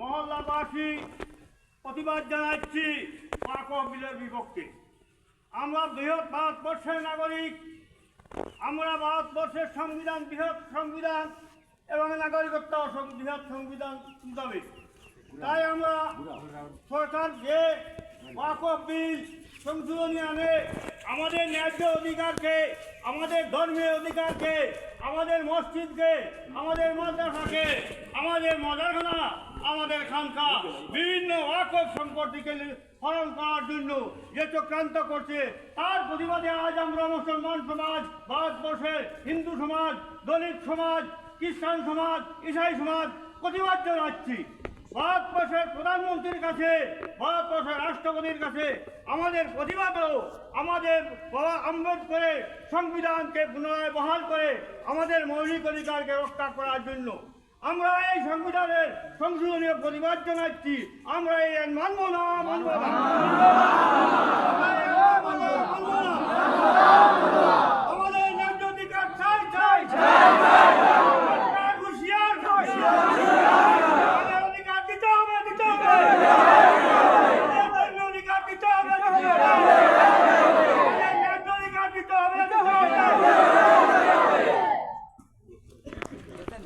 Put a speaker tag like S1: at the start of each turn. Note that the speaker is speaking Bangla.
S1: মহল্লাবাসী, প্রতিবাদ জানাচ্ছি পাক বিলের বিপক্ষে। আমরা বৃহৎ ভারতবর্ষের নাগরিক, আমরা ভারতবর্ষের সংবিধান, বৃহৎ সংবিধান এবং নাগরিকত্ব বৃহৎ সংবিধান দাবি তাই আমরা সরকার যে ওয়াকফ বিল সংশোধনী আনে আমাদের ন্যায্য অধিকারকে, আমাদের ধর্মীয় অধিকারকে, আমাদের মসজিদকে, আমাদের মাদ্রাসাকে, আমাদের মজারখানা, আমাদের খানকা, বিভিন্ন ওয়াকফ সম্পত্তিকে হরণ করার জন্য যে চক্রান্ত করছে, তার প্রতিবাদে আজ আমরা মুসলমান সমাজ, ভারতবর্ষের হিন্দু সমাজ, দলিত সমাজ, খ্রিস্টান সমাজ, ইসাই সমাজ প্রতিবাদ জানাচ্ছি। ভারতবর্ষের প্রধানমন্ত্রীর কাছে, ভারতবর্ষের রাষ্ট্রপতির কাছে আমাদের প্রতিবাদও আমাদের বাবা আম্বেদকরের সংবিধানকে পুনরায় বহাল করে আমাদের মৌলিক অধিকারকে রক্ষা করার জন্য। আমরা এই সংবিধানের সংশোধনীয় প্রতিবাদ জানাচ্ছি। আমরা এই মানব না মানব না। Yeah.